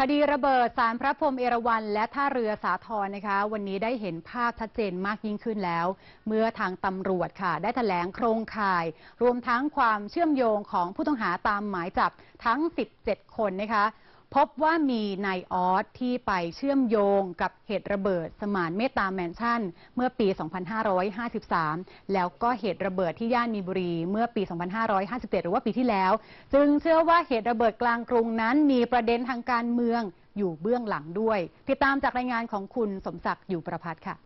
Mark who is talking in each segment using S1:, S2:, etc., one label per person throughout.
S1: คดีระเบิดสารพระพรหมเอราวัณและท่าเรือสาทรนะคะ วันนี้ได้เห็นภาพชัดเจนมากยิ่งขึ้นแล้ว เมื่อทางตำรวจค่ะ ได้แถลงโครงข่าย รวมทั้งความเชื่อมโยงของผู้ต้องหาตามหมายจับทั้ง 17 คนนะคะ พบว่ามีนายออสที่ไปเชื่อมโยงกับเหตุระเบิดสมานเมตตาแมนชั่น เมื่อปี 2553 แล้วก็เหตุระเบิดที่ย่านมีบุรีเมื่อปี 2557 หรือว่าปีที่แล้ว จึงเชื่อว่าเหตุระเบิดกลางกรุงนั้นมีประเด็นทางการเมืองอยู่เบื้องหลังด้วย ติดตามจากรายงานของคุณสมศักดิ์อยู่ประพัฒค่ะ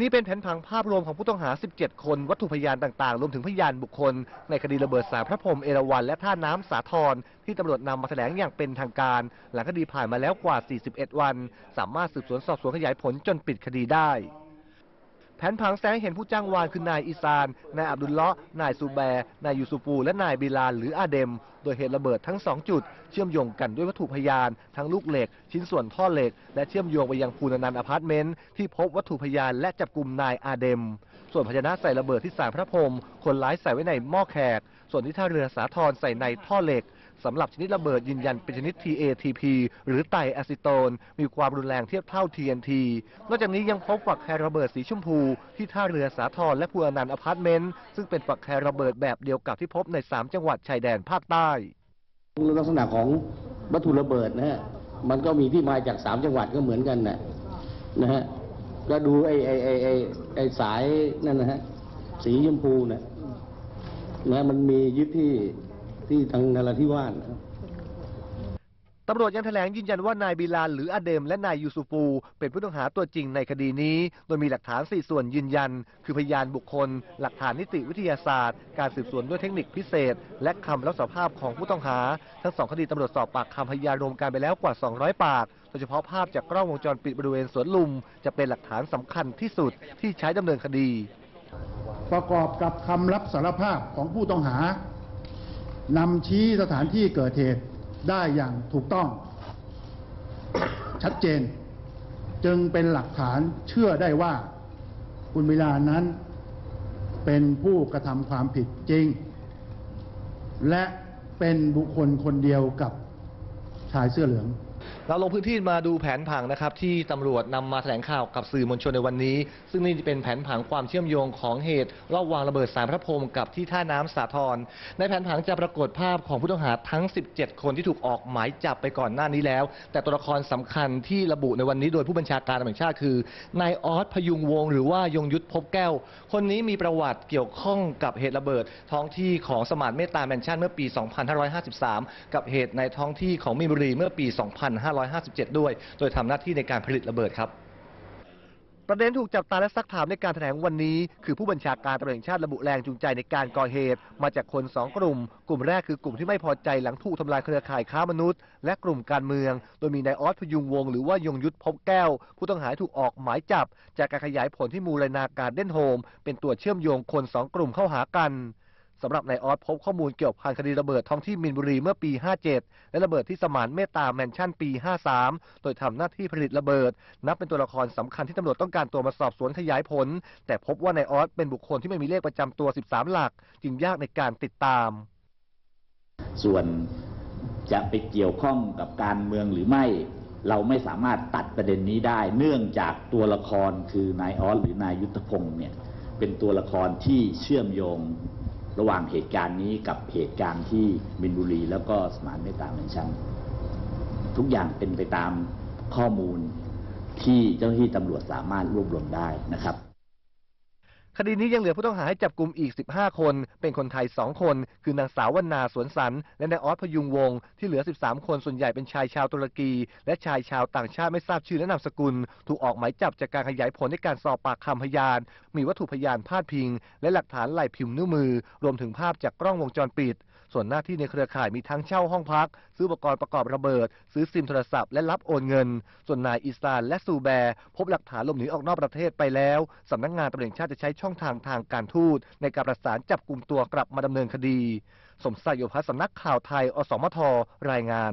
S2: นี่เป็นแผนผังภาพรวมของผู้ต้องหา 17 คน วัตถุพยานต่างๆ รวมถึงพยานบุคคล ในคดีระเบิดสารพระพรหมเอราวัณและท่าน้ำสาทรที่ตำรวจนำมาแถลงอย่างเป็นทางการ หลังคดีผ่านมาแล้วกว่า 41 วัน สามารถสืบสวนสอบสวนขยายผลจนปิดคดีได้ แผนผังแสงเห็นผู้จ้างวานคือนายอิซาน นายอับดุลเลาะห์นายซูแบร์ นายยูซูฟูและนายบิลาลหรืออาเดม โดยเหตุระเบิดทั้งสองจุด เชื่อมโยงกันด้วยวัตถุพยาน ทั้งลูกเหล็ก ชิ้นส่วนท่อเหล็ก และเชื่อมโยงไปยังภูนนันอพาร์ตเมนต์ที่พบวัตถุพยานและจับกลุ่มนายอาเดม ส่วนภาชนะใส่ระเบิดที่สารพระพรหมคนร้ายใส่ไว้ในหม้อแขก ส่วนที่ท่าเรือสาทรใส่ในท่อเหล็กสำหรับชนิดระเบิดยืนยันเป็นชนิด TATP หรือไตรอะซิโตน มีความรุนแรงเทียบเท่า TNT นอกจากนี้ยังพบฝักแคร์ระเบิดสีชมพู ที่ท่าเรือสาทรและภูอนันต์อพาร์ตเมนต์ ซึ่งเป็นฝักแคร์ระเบิดแบบเดียวกับที่พบใน 3 จังหวัดชายแดนภาคใต้
S3: ลักษณะของวัตถุระเบิดนะฮะ มันก็มีที่มาจากสามจังหวัดก็เหมือนกันนะนะฮะ ก็ดูไอ้ไอ้ไอ้ไอ้สายนั่นนะฮะ สีชมพูนะ นะมันมียึดที่ที่ทางนราธิวาสนะครับ
S2: ตำรวจยังแถลงยืนยันว่านายบิลาลหรืออเดมและนายยูซูฟูเป็นผู้ต้องหาตัวจริงในคดีนี้ โดยมีหลักฐาน 4 ส่วนยืนยัน คือพยานบุคคล หลักฐานนิติวิทยาศาสตร์ การสืบสวนด้วยเทคนิคพิเศษ และคำรับสารภาพของผู้ต้องหา ทั้งสองคดีตำรวจสอบปากคำพยานรวมกันไปแล้วกว่า 200 ปาก โดยเฉพาะภาพจากกล้องวงจรปิดบริเวณสวนลุม จะเป็นหลักฐานสำคัญที่สุดที่ใช้ดำเนินคดี
S4: ประกอบกับคำรับสารภาพของผู้ต้องหานำชี้สถานที่เกิดเหตุได้อย่างถูกต้อง ชัดเจน จึงเป็นหลักฐานเชื่อได้ว่า คุณวิลานั้น เป็นผู้กระทำความผิดจริง และเป็นบุคคลคนเดียวกับชายเสื้อเหลือง
S2: เราลงพื้นที่มาดูแผนผังนะครับที่ตำรวจนำมาแถลงข่าวกับสื่อมวลชนในวันนี้ ซึ่งนี่เป็นแผนผังความเชื่อมโยงของเหตุรอบวางระเบิดสารพระพรมกับที่ท่าน้ำสาทรในแผนผังจะปรากฏภาพของผู้ต้องหาทั้ง 17 คนที่ถูกออกหมายจับไปก่อนหน้านี้แล้ว แต่ตัวละครสำคัญที่ระบุในวันนี้โดยผู้บัญชาการตำรวจแห่งชาติคือนายออสพยุงวงศ์หรือว่ายงยุทธภพแก้ว คนนี้มีประวัติเกี่ยวข้องกับเหตุระเบิด ท้องที่ของสมานเมตตาแมนชั่นเมื่อปี 2553 กับเหตุในท้องที่ของมีนบุรีเมื่อปี 25 2557 ด้วย โดยทำหน้าที่ในการผลิตระเบิดครับประเด็นถูกจับตาและซักถามในการแถลงวันนี้ คือผู้บัญชาการตำรวจแห่งชาติระบุแรงจูงใจในการก่อเหตุ มาจากคนสองกลุ่ม กลุ่มแรกคือกลุ่มที่ไม่พอใจหลังถูกทำลายเครือข่ายค้ามนุษย์ และกลุ่มการเมือง โดยมีนายออสพยุงวงหรือว่ายงยุทธภพแก้ว ผู้ต้องหาถูกออกหมายจับ จากการขยายผลที่มูลนาการเด่นโฮมเป็นตัวเชื่อมโยงคนสองกลุ่มเข้าหากัน สำหรับนายออสพบข้อมูลเกี่ยวพันคดีระเบิดท้องที่มินบุรีเมื่อปี 57 และระเบิดที่สมานเมตตาแมนชั่นปี 53 โดยทำหน้าที่ผลิตระเบิด นับเป็นตัวละครสำคัญที่ตำรวจต้องการตัวมาสอบสวนขยายผล แต่พบว่านายออสเป็นบุคคลที่ไม่มีเลขประจำตัว 13 หลัก จึงยากในการติดตาม
S5: ส่วนจะไปเกี่ยวข้องกับการเมืองหรือไม่ เราไม่สามารถตัดประเด็นนี้ได้ เนื่องจากตัวละครคือนายออสหรือนายยุทธพงศ์เนี่ยเป็นตัวละครที่เชื่อมโยง ระหว่างเหตุการณ์นี้กับเหตุการณ์ที่มินบุรี แล้วก็สมานเมตตาเมนชั่นทุกอย่างเป็นไปตามข้อมูลที่เจ้าหน้าที่ตำรวจสามารถรวบรวมได้นะครับ
S2: คดีนี้ยังเหลือผู้ต้องหาให้จับกลุ่มอีก 15 คน เป็นคนไทย 2 คน คือนางสาววรรณาสวนสัน และนายออสพยุงวงศ์ที่เหลือ 13 คนส่วนใหญ่เป็นชายชาวตุรกี และชายชาวต่างชาติไม่ทราบชื่อและนามสกุล ถูกออกหมายจับจากการขยายผลในการสอบปากคำพยาน มีวัตถุพยานพาดพิง และหลักฐานลายพิมพ์นิ้วมือ รวมถึงภาพจากกล้องวงจรปิด ส่วนหน้าที่ในเครือข่ายมีทั้งเช่าห้องพัก ซื้ออุปกรณ์ประกอบระเบิด ซื้อซิมโทรศัพท์และรับโอนเงิน ส่วนนายอิสานและซูแบร์ พบหลักฐานหลบหนีออกนอกประเทศไปแล้วสำนักงานตำรวจแห่งชาติจะใช้ช่องทางทางการทูตในการประสานจับกลุ่มตัวกลับมาดำเนินคดี สมศักดิ์โยพัสสำนักข่าวไทย อสมทรายงาน